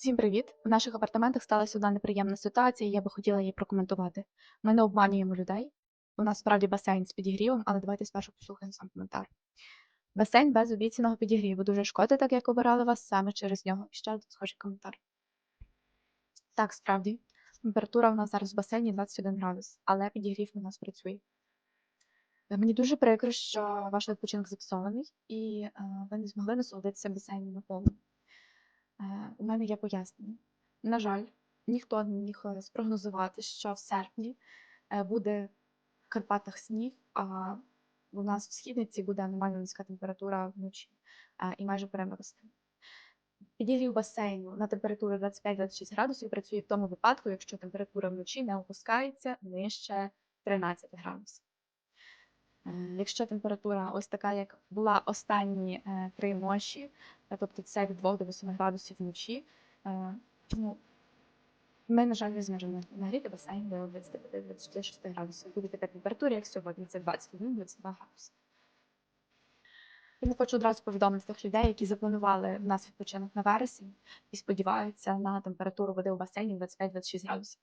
Всім привіт! В наших апартаментах сталася одна неприємна ситуація, і я би хотіла її прокоментувати. Ми не обманюємо людей. У нас справді басейн з підігрівом, але давайте спершу послухаємо сам коментар. Басейн без обіцяного підігріву. Дуже шкода, так як обирали вас саме через нього. Ще один схожий коментар. Так, справді, температура у нас зараз в басейні 21 градус, але підігрів у нас працює. Е, Мені дуже прикро, що ваш відпочинок зіпсований, і е, ви не змогли насолодитися басейном наповну. Е, У мене є пояснення. На жаль, ніхто не міг е, спрогнозувати, що в серпні е, буде в Карпатах сніг, а у нас в східниці буде аномально низька температура вночі е, і майже переморозки. Підігрів басейну на температуру 25-26 градусів працює в тому випадку, якщо температура вночі не опускається нижче 13 градусів. Е, Якщо температура ось така, як була останні е, три ночі, е, тобто це від 2 до 8 градусів вночі, е, ну, ми, на жаль, не зможемо нагріти басейн до 25-26 градусів. Буде така температура, як сьогодні, це 21-22 градуси. Тому хочу одразу повідомити тих людей, які запланували в нас відпочинок на вересень і сподіваються на температуру води у басейні 25-26 градусів.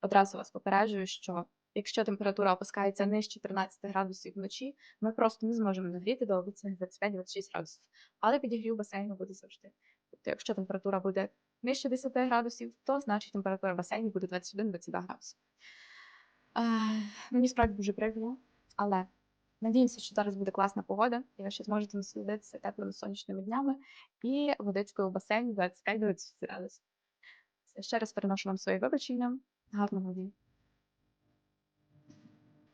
Одразу вас попереджую, що якщо температура опускається нижче 13 градусів вночі, ми просто не зможемо нагріти до обіцяних 25-26 градусів. Але підігрів басейну буде завжди. Тобто, якщо температура буде нижче 10 градусів, то значить температура в басейні буде 21-22 градуси. Е, мені справді дуже прикро, але надіюся, що зараз буде класна погода, і ви ще зможете насолодитися теплими сонячними днями і водичкою у басейні 25-26 градусів. Ще раз переношу вам свої вибачення. Гарного дня.